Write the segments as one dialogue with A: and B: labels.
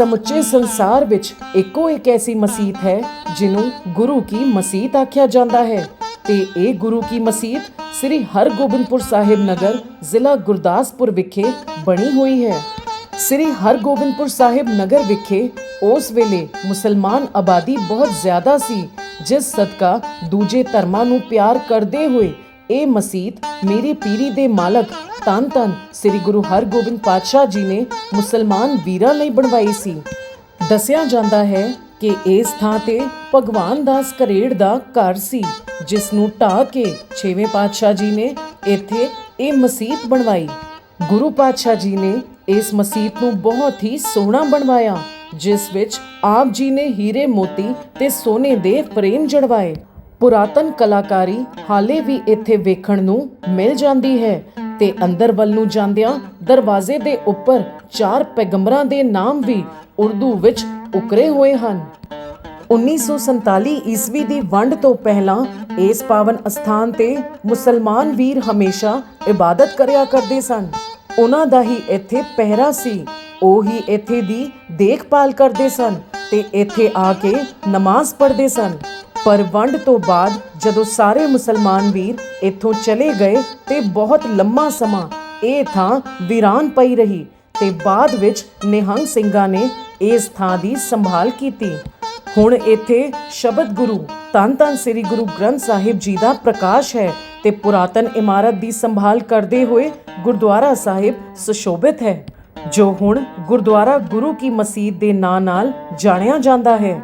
A: ਸਮੁੱਚੇ ਸੰਸਾਰ ਵਿੱਚ ਇੱਕੋ ਇੱਕ ਐਸੀ ਮਸਜਿਦ ਹੈ, ਜਿਹਨੂੰ ਗੁਰੂ ਕੀ ਮਸਜਿਦ ਆਖਿਆ ਜਾਂਦਾ ਹੈ। ਤੇ ਇਹ ਗੁਰੂ ਕੀ ਮਸਜਿਦ ਸ੍ਰੀ ਹਰਗੋਬਿੰਦਪੁਰ ਸਾਹਿਬ ਨਗਰ, ਜ਼ਿਲ੍ਹਾ ਗੁਰਦਾਸਪੁਰ ਵਿਖੇ ਬਣੀ ਹੋਈ ਹੈ। ਸ੍ਰੀ ਹਰਗੋਬਿੰਦਪੁਰ ਸਾਹਿਬ ਨਗਰ ਵਿਖੇ ਉਸ ਵੇਲੇ ਮੁਸਲਮਾਨ ਆਬਾਦੀ ਬਹੁਤ ਜ਼ਿਆਦਾ ਸੀ, ਜਿਸ ਸਦਕਾ ਦੂਜੇ ਧਰਮਾਂ ਨੂੰ ਪਿਆਰ ਕਰਦੇ ਹੋਏ ਇਹ ਮਸੀਤ ਮੇਰੀ ਪੀਰੀ ਦੇ ਮਾਲਕ ਤਨ ਤਨ ਸ੍ਰੀ ਗੁਰੂ ਹਰਗੋਬਿੰਦ ਪਾਤਸ਼ਾਹ ਜੀ ਨੇ ਮੁਸਲਮਾਨ ਵੀਰਾਂ ਲਈ ਬਣਵਾਈ ਸੀ। ਦੱਸਿਆ ਜਾਂਦਾ ਹੈ ਕਿ ਇਸ ਥਾਂ ਤੇ ਭਗਵਾਨ ਦਾਸ ਕਰੇੜ ਦਾ ਘਰ ਸੀ, ਜਿਸ ਨੂੰ ਢਾਹ ਕੇ ਛੇਵੇਂ ਪਾਤਸ਼ਾਹ ਜੀ ਨੇ ਇੱਥੇ ਇਹ ਮਸਜਿਦ ਬਣਵਾਈ। ਗੁਰੂ ਪਾਤਸ਼ਾਹ ਜੀ ਨੇ ਇਸ ਮਸਜਿਦ ਨੂੰ ਬਹੁਤ ਹੀ ਸੋਹਣਾ ਬਣਵਾਇਆ, ਜਿਸ ਵਿੱਚ ਆਪ ਜੀ ਨੇ ਹੀਰੇ ਮੋਤੀ ਤੇ ਸੋਨੇ ਦੇ ਫਰੇਮ ਜੜਵਾਏ ਪੁਰਾਤਨ ਕਲਾਕਾਰੀ ਹਾਲੇ ਵੀ ਇੱਥੇ ਵੇਖਣ ਨੂੰ ਮਿਲ ਜਾਂਦੀ ਹੈ ਤੇ ਅੰਦਰ ਵੱਲ ਨੂੰ ਜਾਂਦਿਆਂ ਦਰਵਾਜ਼ੇ ਦੇ ਉੱਪਰ ਚਾਰ ਪੈਗੰਬਰਾਂ ਦੇ ਨਾਮ ਵੀ ਉਰਦੂ ਵਿੱਚ ਉਕਰੇ ਹੋਏ ਹਨ। 1947 ਈਸਵੀ ਦੀ ਵੰਡ ਤੋਂ ਪਹਿਲਾਂ ਇਸ ਪਾਵਨ ਅਸਥਾਨ ਤੇ ਮੁਸਲਮਾਨ ਵੀਰ ਹਮੇਸ਼ਾ ਇਬਾਦਤ ਕਰਿਆ ਕਰਦੇ ਸਨ। ਉਹਨਾਂ ਦਾ ਹੀ ਇੱਥੇ ਪਹਿਰਾ ਸੀ। ਉਹ ਹੀ ਇੱਥੇ ਦੀ ਦੇਖਭਾਲ ਕਰਦੇ ਸਨ ਤੇ ਇੱਥੇ ਆ ਕੇ ਨਮਾਜ਼ ਪੜ੍ਹਦੇ ਸਨ। ਪਰ ਵੰਡ ਤੋਂ ਬਾਅਦ ਜਦੋਂ ਸਾਰੇ ਮੁਸਲਮਾਨ ਵੀਰ ਇੱਥੋਂ ਚਲੇ ਗਏ ਤੇ ਬਹੁਤ ਲੰਮਾ ਸਮਾਂ ਇਹ ਥਾਂ ਵੀਰਾਨ ਪਈ ਰਹੀ ਤੇ ਬਾਅਦ ਵਿੱਚ ਨਿਹੰਗ ਸਿੰਘਾਂ ਨੇ ਇਸ ਥਾਂ ਦੀ ਸੰਭਾਲ ਕੀਤੀ। ਹੁਣ ਇੱਥੇ ਸ਼ਬਦ ਗੁਰੂ, ਧੰਨ ਧੰਨ ਸ੍ਰੀ ਗੁਰੂ ਗ੍ਰੰਥ ਸਾਹਿਬ ਜੀ ਦਾ ਪ੍ਰਕਾਸ਼ ਹੈ ਤੇ ਪੁਰਾਤਨ ਇਮਾਰਤ ਦੀ ਸੰਭਾਲ ਕਰਦੇ ਹੋਏ ਗੁਰਦੁਆਰਾ ਸਾਹਿਬ ਸੁਸ਼ੋਭਿਤ ਹੈ, ਜੋ ਹੁਣ ਗੁਰਦੁਆਰਾ ਗੁਰੂ ਕੀ ਮਸੀਤ ਦੇ ਨਾਂ ਨਾਲ ਜਾਣਿਆ ਜਾਂਦਾ ਹੈ।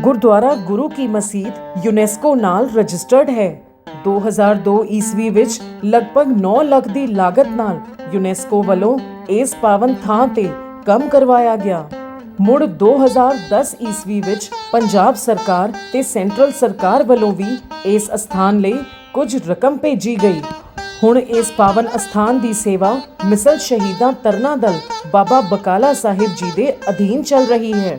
A: ਗੁਰਦੁਆਰਾ ਗੁਰੂ ਕੀ ਮਸਜਿਦ ਯੂਨੈਸਕੋ ਨਾਲ ਰਜਿਸਟਰਡ ਹੈ। 2002 ਈਸਵੀ ਵਿੱਚ ਲਗਭਗ 9 ਲੱਖ ਦੀ ਲਾਗਤ ਨਾਲ ਯੂਨੈਸਕੋ ਵੱਲੋਂ ਇਸ ਪਾਵਨ ਥਾਂ ਤੇ ਕੰਮ ਕਰਵਾਇਆ ਗਿਆ। ਮੁੜ 2010 ਈਸਵੀ ਵਿੱਚ ਪੰਜਾਬ ਸਰਕਾਰ ਤੇ ਸੈਂਟਰਲ ਸਰਕਾਰ ਵੱਲੋਂ ਵੀ ਇਸ ਅਸਥਾਨ ਲਈ ਕੁਝ ਰਕਮ ਭੇਜੀ ਗਈ। ਹੁਣ ਇਸ ਪਾਵਨ ਅਸਥਾਨ ਦੀ ਸੇਵਾ ਮਿਸਲ ਸ਼ਹੀਦਾਂ ਤਰਨਾ ਦਲ ਬਾਬਾ ਬਕਾਲਾ ਸਾਹਿਬ ਜੀ ਦੇ ਅਧੀਨ ਚੱਲ ਰਹੀ ਹੈ।